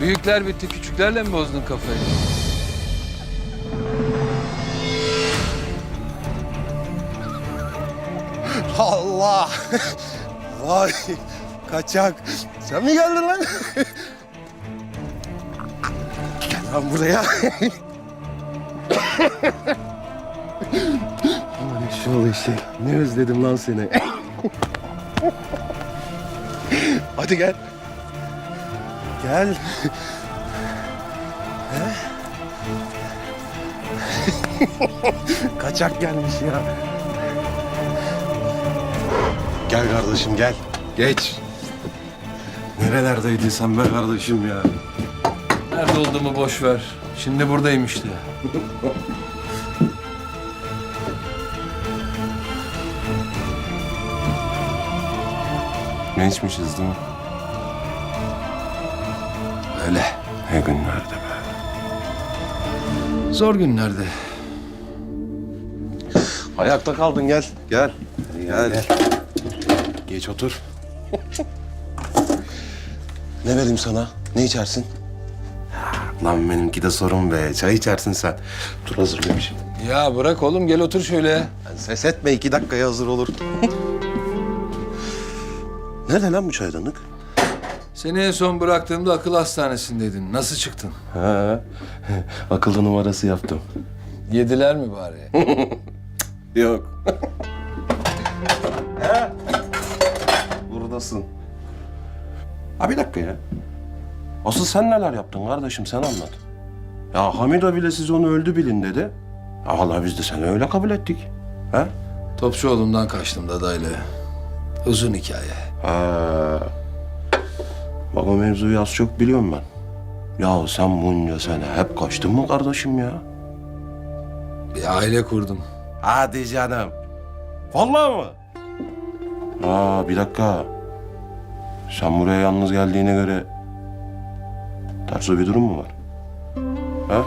Büyükler bitti, küçüklerle mi bozdun kafayı? Allah! Vay! Kaçak! Sen mi geldin lan? Gel lan buraya. Aman eşşoğlu şey. Ne özledim lan seni. Hadi gel. Gel. He? Kaçak gelmiş ya. Gel kardeşim gel. Geç. Nerelerdeydin sen be kardeşim ya? Nerede olduğumu boş ver. Şimdi buradayım işte. Ne içmişiz değil mi? Öyle. Ne günlerde be. Zor günlerde. Ayakta kaldın gel. Gel. Gel. Geç otur. ne vereyim sana? Ne içersin? Lan benimki de sorun be. Çay içersin sen. Dur hazırlamışım. Ya bırak oğlum gel otur şöyle. Sen ses etme iki dakikaya hazır olur. Nerede lan bu çaydanlık? Seni en son bıraktığımda akıl hastanesindeydin. Nasıl çıktın? Ha, akıllı numarası yaptım. Yediler mi bari? Yok. He? Buradasın. Ha bir dakika ya. Asıl sen neler yaptın kardeşim sen anlat. Ya Hamida bile siz onu öldü bilin dedi. Ya vallahi biz de seni öyle kabul ettik. He? Topçuoğlu'ndan kaçtım dadayla. Uzun hikaye. Ha. Bak o mevzuyu az çok biliyorum ben. Ya sen bunca sene hep kaçtın mı kardeşim ya? Bir aile kurdum. Hadi canım. Vallahi mı? Aa bir dakika. Sen buraya yalnız geldiğine göre ters bir durum mu var? Ha?